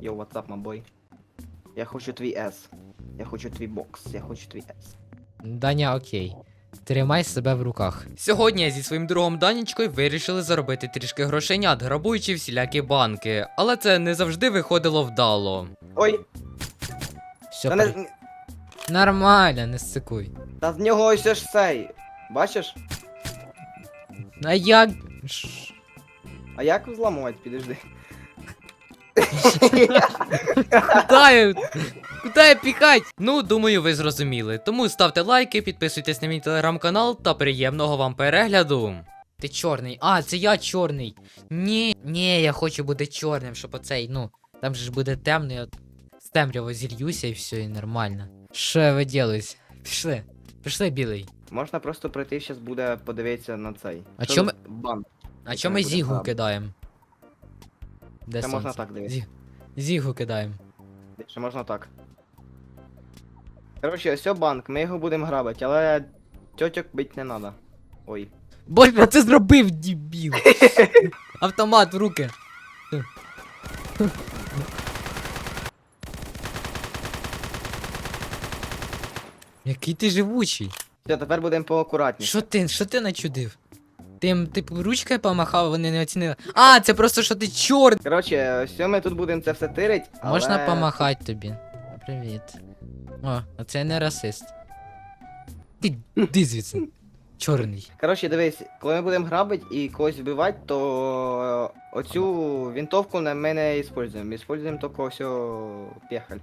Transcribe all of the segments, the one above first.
Йоу, what's up, мабой? Я хочу твій S. Я хочу твій бокс. Я хочу твій S. Даня, окей. Тримай себе в руках. Сьогодні я зі своїм другом Данічкою вирішили заробити трішки грошенят, грабуючи всілякі банки. Але це не завжди виходило вдало. Ой, Все, та, при- не, нормально, не сикуй. та з нього ось ж цей. Бачиш? А як. Ш- А як взламувати? Підожди. Куда я. Куда я пікать? Ну, думаю, ви зрозуміли. Тому ставте лайки, підписуйтесь на мій телеграм-канал та приємного вам перегляду. Ти чорний. А, це я чорний. Ні, ні, я хочу бути чорним, щоб оцей, ну, там же ж буде темно, я з темряво зільюся і все, і нормально. Що я виділюсь? Пішли. Пішли, білий. Можна просто прийти, зараз буде подивитися на цей. А Що чо за ми- Банк. А чому ми зігу кидаємо? Де Це можна так дивитися. Зі... Зігу кидаємо. Ще можна так. Коротше, ось о банк, ми його будемо грабити, але тьотьок бить не треба. Ой. Боже, я це зробив, дебіл. Автомат в руки. Який ти живучий. Все, тепер будемо поакуратніше. Що ти, що ти начудив? Ти їм, типу, ручкою помахав, вони не оцінили. А, це просто що ти чорт! Коротше, все ми тут будемо це все тирить. Але... Можна помахати тобі. Привіт. О, оце не расист. Ти ди звідси. Чорний. Коротше, дивись, коли ми будемо грабити і когось вбивати, то е, оцю винтовку не- ми не використовуємо. Використовуємо тільки ось пехаль.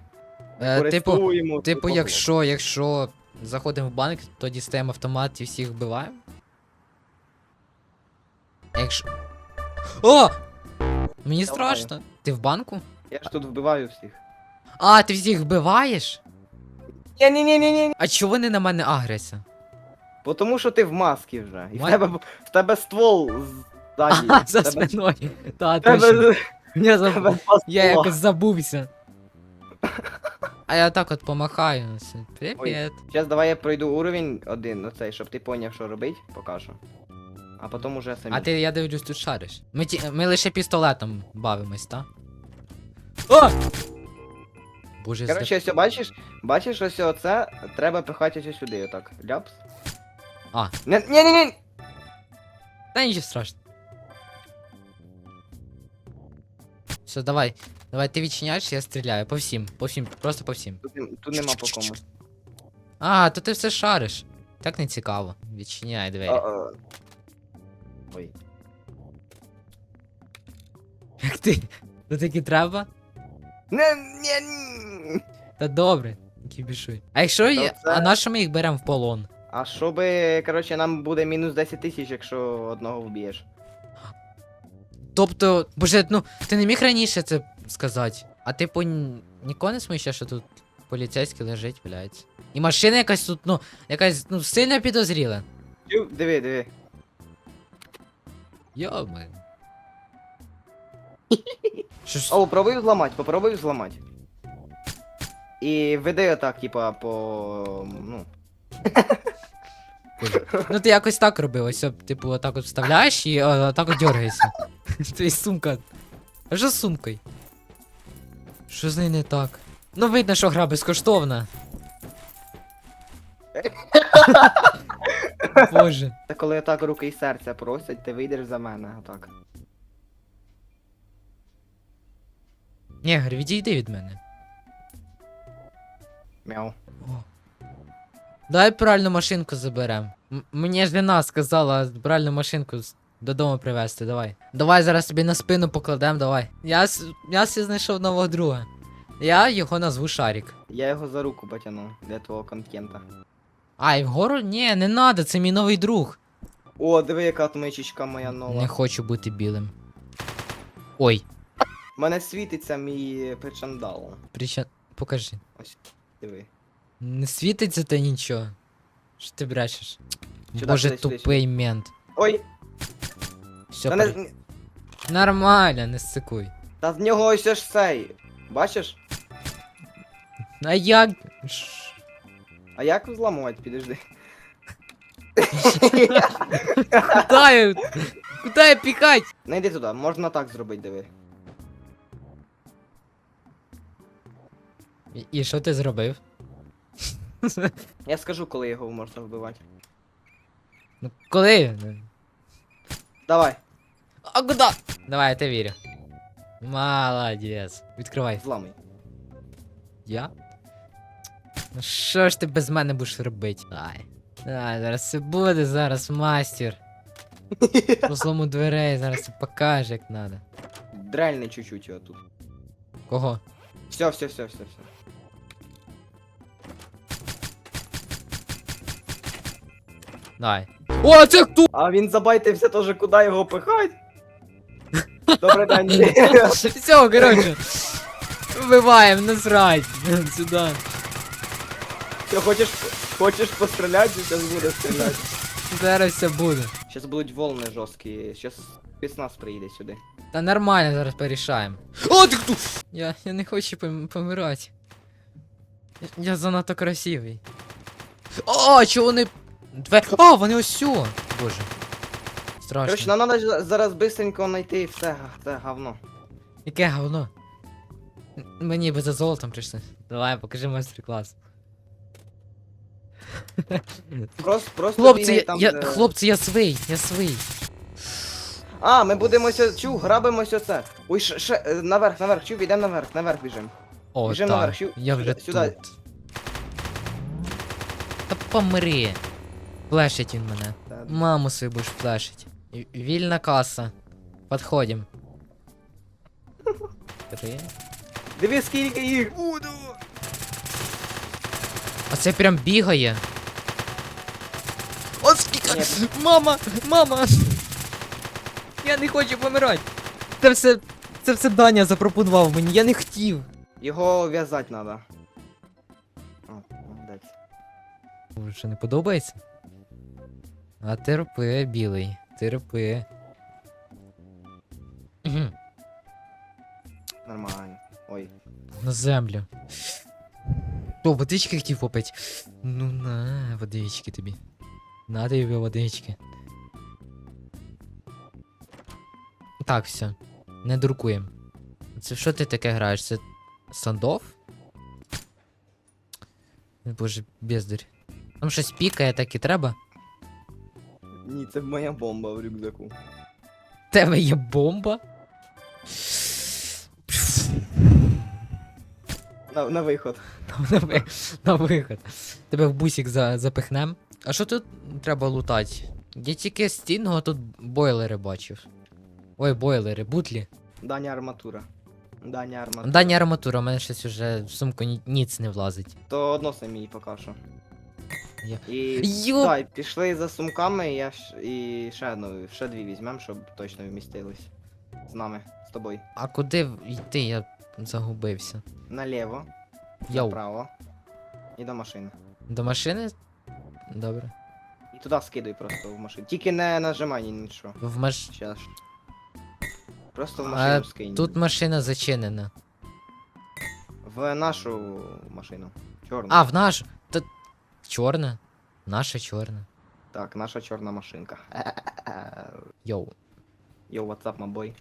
Е, типу, Користуємо типу, якщо, якщо заходимо в банк, то дістаємо автомат і всіх вбиваємо. А Якщо. О! Мені страшно. Ти в банку? Я ж тут вбиваю всіх. А, ти всіх вбиваєш? ні ні ні ні ні А чого вони на мене агряться? Бо тому що ти в масці вже. І в тебе, в тебе ствол ззаді. Ага, за В тебе- спиною. Та, в тебе- точно. Я, в забув. тебе два я ствола. якось забувся. А я так от помахаю. ну, все. Привіт. Зараз давай я пройду уровень один, оцей, щоб ти поняв, що робить, покажу. А потім уже самі. А ти, я дивлюсь, тут шариш. Ми, ті, ми лише пістолетом бавимось, та? О! Боже, Коротше, ось бачиш, бачиш, ось оце треба пихати ось сюди, отак. Ляпс. А. Ні, ні, ні, ні. Та нічого страшного. Все, давай. Давай, ти відчиняєш, я стріляю. По всім, по всім, просто по всім. Тут, нем- тут нема по кому. А, то ти все шариш. Так не цікаво. Відчиняй двері. А, а. Ой. Як ти? То таки треба? Не, ні, ні. Та добре, кібішуй. А якщо є. це- А на що ми їх беремо в полон? А щоби, коротше, нам буде мінус 10 тисяч, якщо одного вб'єш. Тобто, боже, ну, ти не міг раніше це сказати. А типу, нікого не смущає, що тут поліцейський лежить, блядь. І машина якась тут, ну, якась, ну, сильно підозріла. Диви, диви. Йоми. Що ж? О, попробуй взламати, попробуй взламати. І веди отак, типа, по. ну. Ну ти якось так робив, ось, от, типу, отак от вставляєш і о, отак от дергаєшся. Твій сумка. А що з сумкою? Що з нею не так? Ну видно, що гра безкоштовна. Боже. Та коли отак руки і серця просять, ти вийдеш за мене, отак. Негр, відійди від мене. Мяу. Давай пральну машинку заберем. М- мені ж жена сказала пральну машинку з- додому привезти, давай. Давай зараз тобі на спину покладем, давай. Я, с- я си знайшов нового друга. Я його назву Шарік. Я його за руку потягну для твого контента. А, і вгору? Ні, не надо, це мій новий друг. О, диви, яка отмичечка моя нова. Не хочу бути білим. Ой, У мене світиться мій причандал. прича... Покажи. Диви. Не світиться та нічого. Що ти брешеш? Сюди, Боже, сюди, сюди, тупий мент. Ой, Все, та, при... не, Нормально, не сикуй. та з нього ось ж цей. Бачиш? А як? Ш- А як взламувати, підожди. Куда я? Куда я пікать? Не йди туди, можна так зробити, диви. І, і що ти зробив? Я скажу, коли його можна вбивати. Ну, коли? Давай, А куди? Давай, я тебе вірю. Молодець. Відкривай. зламай. Я? Ну що ж ти без мене будеш робити? Ай. Ай, зараз все буде, зараз мастер. Розлому дверей, зараз ти покаже, як надо. Дрельний чуть-чуть його тут. Кого? Все, все, все, все, все. Давай. О, це хто? А він забайтився теж, куди його пихать. Добрий день. Все, короче. Вбиваємо, насрать. Сюда. Що, хочеш, хочеш постріляти, зараз буде стріляти. Зараз все буде. Зараз будуть волни жорсткі, зараз спецназ приїде сюди. Та нормально зараз порішаємо. О, ти хто? Я, я не хочу пом- помирати. Я, я занадто красивий. О, чого вони. Две... О, вони ось сю. Боже. Страшно. Короче, нам треба зараз бистренько знайти все, га- це говно. Яке говно? М- Мені би за золотом прийшли. Давай, покажи майстер-клас. Просто, просто Хлопці, бігай я, там, я, де- хлопці, я свий, я свий. А, ми будемо ся, чу, грабимося це. Ой, ще, ще, е, наверх, наверх, чу, йдемо наверх, наверх біжимо. О, Біжим так, наверх, сю- я вже сюди, тут. Та помри. Флешить він мене. Маму свою будеш флешить. В- Вільна каса. Подходим. Три. Диви, скільки їх буду. А це прям бігає. От скільки. Мама! Мама! Я не хочу помирати. Це все. Це все Даня запропонував мені, я не хотів. Його в'язати треба. О, молодець. Що не подобається? А терпи, білий. Терпи. Нормально. Ой. На землю. О, водички хотів попить. Ну на, водички тобі. На тобі водички. Так, все. Не дуркуємо. Це що ти таке граєш? Це сандов? Боже, бездарь. Там щось пікає, так і треба. Ні, це моя бомба в рюкзаку. Тебе є бомба? На, на виход. на, ви- на виход. Тебе в бусик за, запихнем. А що тут треба лутати? Я тільки стінного тут бойлери бачив. Ой, бойлери, бутлі. Даня арматура. Даня арматура. Даня арматура, у мене щось уже в сумку ні, ніц не влазить. То односи мій поки що. Я- І дай, пішли за сумками, я ж, і ще одну, ще дві візьмем, щоб точно вмістились. З нами, з тобою. А куди в- йти? Я загубився. Наліво, Йоу, направо. І до машини. до машини? Добре. І туди скидуй просто в машину. Тільки не нажимай ні нічого. В маш... Щас. Просто в А машину скинь. Тут машина зачинена. В нашу машину. Чорну. А, в наш. Та... Чорна? Наша чорна. Так, наша чорна машинка. Йоу. Йоу, what's up, my boy?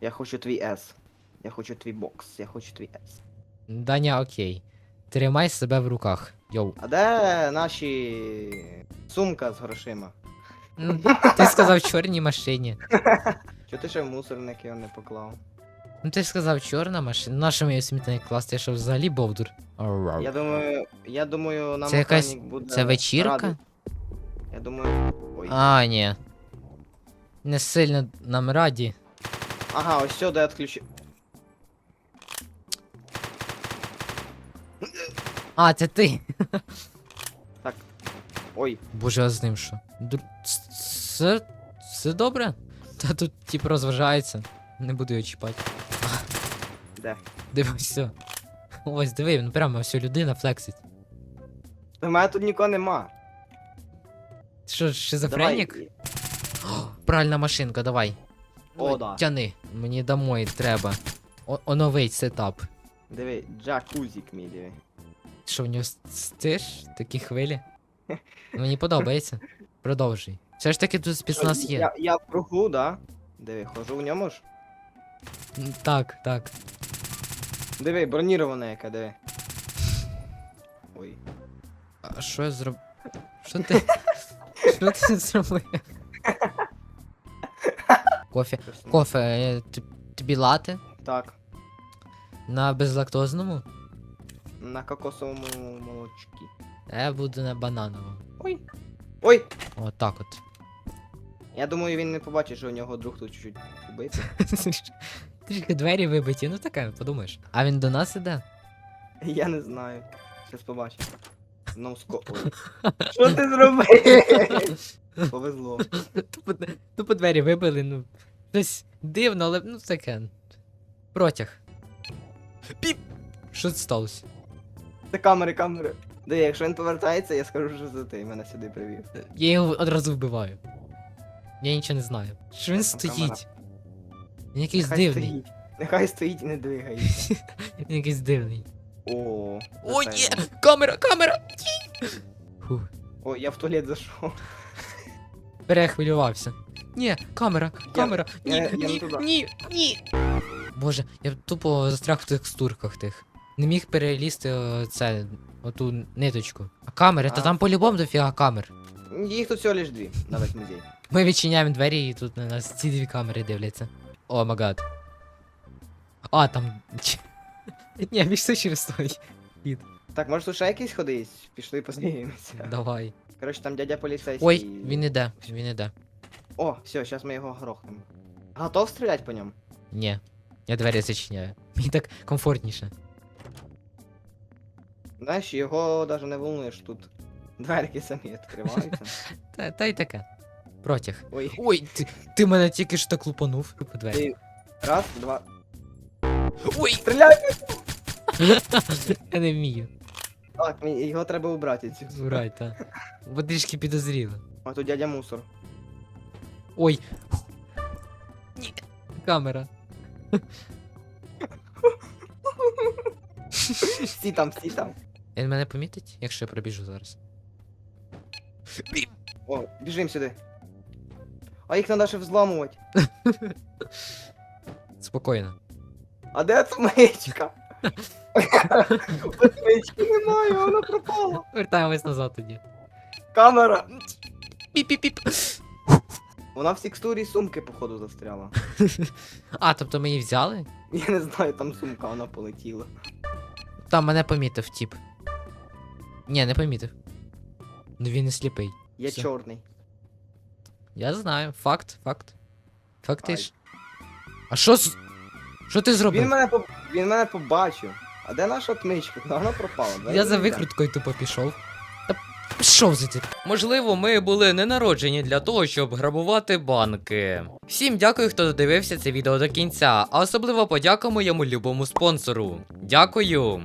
Я хочу твій S. Я хочу твій бокс. Я хочу твій S. Даня, окей. Тримай себе в руках. Йоу. А де наші сумка з грошима? М, Ти сказав в чорній машині. Чого ти ще в мусорник його не поклав? Ну ти ж сказав чорна машина. Наша моє смітник класти, я що взагалі бовдур. Я думаю, я думаю, нам Це якась- охранник буде Це вечірка? радий. Я думаю. Ой. А, ні. Не сильно нам раді. Ага, ось сюди відключив. А, це ти. Ой, Боже, а з ним що? Ду- ц- Все. Все добре? Та тут тип розважається. Не буду його чіпати. де? Дивись, все. Ось диви, він прямо все людина флексить. У мене тут нікого нема. Ти що, шизофренік? Давай. О, Пральна машинка, давай. О, да. Тяни. Мені домой треба. О- оновить сетап. Диви, джакузік мій диви. Що в нього стиш? Такі хвилі? Мені подобається. Продовжуй. Все ж таки тут спецназ є. Я, я в кругу, да? Диви, хожу в ньому ж. М, Так, так. Диви, броніроване яке, диви. Ой. А що я зроб... Що ти. Що ти зробив? Кофе. Кофе, е, т- тобі лати? Так. На безлактозному? На кокосовому молочці. Я буду на банановому. Ой. Ой! О, так от. Я думаю, він не побачить, що у нього друг тут чуть-чуть убитий. Трішки двері вибиті, ну таке, подумаєш. А він до нас іде? Я не знаю. Щас побачимо. Ну, ско... Ой. Що ти зробив? Повезло. Тупо, тупо двері вибили, ну. Щось дивно, але ну таке. Протяг. Піп! Що це сталося? Це камери, камери. Де, якщо він повертається, я скажу, що це ти мене сюди привів. Я його одразу вбиваю. Я нічого не знаю. Що він Там камера. стоїть? Він якийсь Нехай дивний. стоїть. Нехай стоїть і не двигається. Він якийсь дивний. О, О, це ні! Камера, камера! Ні! Фух, О, я в туалет зайшов. перехвилювався. Ні, камера, камера. Ні, я- я не ні, туди. ні, ні. Боже, я тупо застряг в текстурках тих. Не міг перелізти о, це, оту ниточку. А камери, та там по-любому дофіга камер. Їх тут всього лиш дві на весь музей. Ми відчиняємо двері і тут на нас ці дві камери дивляться. О, магад. А, там. Ні, більше через той. Так, може тут ще якийсь ходить? Пішли подивимося. Давай. Коротше, там дядя поліцейський. Ой, він іде, він іде. О, все, зараз ми його грохнемо. Готов стріляти по ньому? Ні. Я двері зачиняю. Мені так комфортніше. Знаєш, його навіть не волнує, що тут дверки самі відкриваються. Та, та й таке. Протяг. Ой, Ой, ти, ти мене тільки ж так лупанув по двері. Ти- раз, два. Ой! Стріляй! Я не вмію. Так, мені- його треба убрати. цю. Зурай, та. Бо трішки підозріло. А тут дядя мусор. Ой. Ні. Камера. Всі там, всі там. Він мене помітить, якщо я пробіжу зараз. О, біжим сюди. А їх треба ще взламувати. Спокійно. А де отмичка? Отмички немає, вона пропала. Вертаємось назад тоді. Камера. Піп-піп-піп. Вона в текстурі сумки, походу, застряла. А, тобто ми її взяли? Я не знаю, там сумка, вона полетіла. Там мене помітив, тип. Ні, не помітив. Ну він не сліпий. Я Все. чорний. Я знаю. Факт, факт. Фактиш. А що з. Що ти зробив? Він мене, поб... він мене побачив. А де наша отмичка? Вона пропала? Дай Я за викруткою тупо пішов. Та пішов звідти. Можливо, ми були не народжені для того, щоб грабувати банки. Всім дякую, хто додивився це відео до кінця, а особливо подякуємо моєму любому спонсору. Дякую!